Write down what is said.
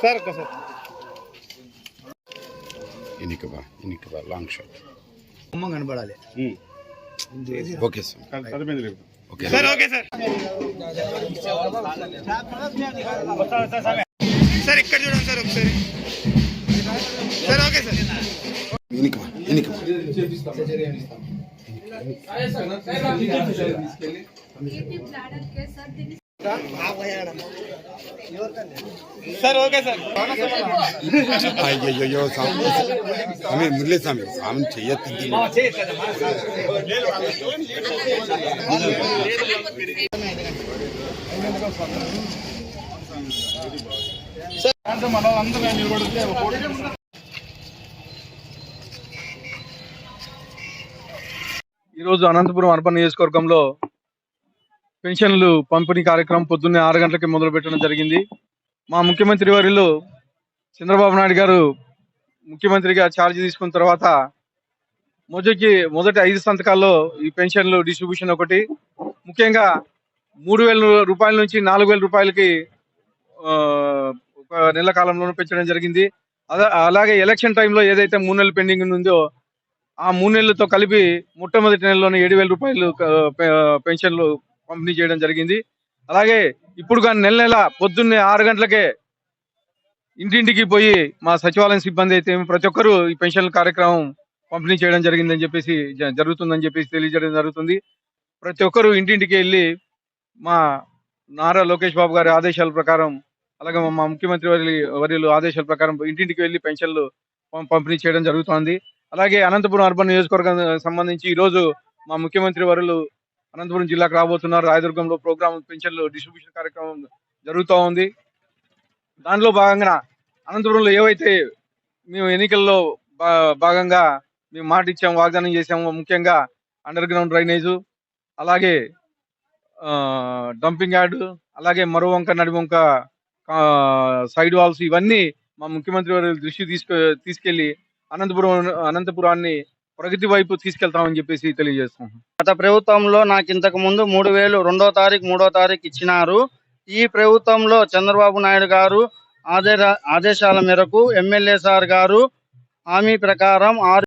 Sir sir ఎన్నిక బా ఎన్నిక బా లాంగ్ షాట్ అమ్మ కనబడాలి okay sir okay sir okay sir sir ఇక్కడ చూడండి సార్ ఒకసారి సార్ ఓకే సార్ ఎన్నిక ఎన్నిక చేపిస్తాం సార్ ఓకే సార్. అయ్యయ్యో స్వామి స్వామి మురళీ స్వామి స్వామి చెయ్యొద్దు మన అందరూ నిలబడితే ఈరోజు అనంతపురం అర్బన్ నియోజకవర్గంలో పెన్షన్లు పంపిణీ కార్యక్రమం పొద్దున్నే ఆరు గంటలకి మొదలు పెట్టడం జరిగింది. మా ముఖ్యమంత్రి వారిలో చంద్రబాబు నాయుడు గారు ముఖ్యమంత్రిగా ఛార్జ్ తీసుకున్న తర్వాత మొదటి మొదటి ఐదు సంతకాల్లో ఈ పెన్షన్లు డిస్ట్రిబ్యూషన్ ఒకటి. ముఖ్యంగా మూడు వేల రూపాయల నుంచి నాలుగు వేల రూపాయలకి ఒక నెల కాలంలోనూ పెంచడం జరిగింది. అలాగే ఎలక్షన్ టైంలో ఏదైతే మూడు నెలలు పెండింగ్ ఉందో ఆ మూడు నెలలతో కలిపి మొట్టమొదటి నెలలోనే ఏడు వేల రూపాయలు పెన్షన్లు పంపిణీ చేయడం జరిగింది. అలాగే ఇప్పుడు కానీ నెల నెల పొద్దున్నే ఆరు గంటలకే ఇంటింటికి పోయి మా సచివాలయం సిబ్బంది అయితే ప్రతి ఒక్కరూ ఈ పెన్షన్ కార్యక్రమం పంపిణీ చేయడం జరిగిందని చెప్పేసి జ- జరుగుతుందని చెప్పేసి తెలియజేయడం జరుగుతుంది. ప్రతి ఒక్కరూ ఇంటింటికి వెళ్ళి మా నారా లోకేష్ బాబు గారి ఆదేశాల ప్రకారం అలాగే మా- ముఖ్యమంత్రి వర్యులు వర్యులు ఆదేశాల ప్రకారం ఇంటింటికి వెళ్ళి పెన్షన్లు పంపిణీ చేయడం జరుగుతోంది. అలాగే అనంతపురం అర్బన్ నియోజకవర్గం సంబంధించి ఈరోజు మా ముఖ్యమంత్రి వరులు అనంతపురం జిల్లాకు రాబోతున్నారు. రాయదుర్గంలో ప్రోగ్రామ్ పెన్షన్లు డిస్ట్రిబ్యూషన్ కార్యక్రమం జరుగుతూ ఉంది. దానిలో భాగంగా అనంతపురంలో ఏవైతే మేము ఎన్నికల్లో భా- భాగంగా మేము మాట ఇచ్చాము వాగ్దానం చేసాము ముఖ్యంగా అండర్ గ్రౌండ్ డ్రైనేజు అలాగే డంపింగ్ యార్డు అలాగే మరో వంక నడి వంక సైడ్ వాల్స్ ఇవన్నీ మా ముఖ్యమంత్రి వారి దృష్టి తీసుకు తీసుకెళ్ళి అనంతపురం అనంతపురాన్ని ప్రగతి వైపు తీసుకెళ్తామని చెప్పేసి తెలియజేస్తాం గత ప్రభుత్వంలో నాకు ఇంతకు ముందు మూడు వేలు రెండో తారీఖు మూడో తారీఖు ఇచ్చినారు. ఈ ప్రభుత్వంలో చంద్రబాబు నాయుడు గారు ఆదేశాల మేరకు ఎమ్మెల్యే సార్ గారు హామీ ప్రకారం ఆరు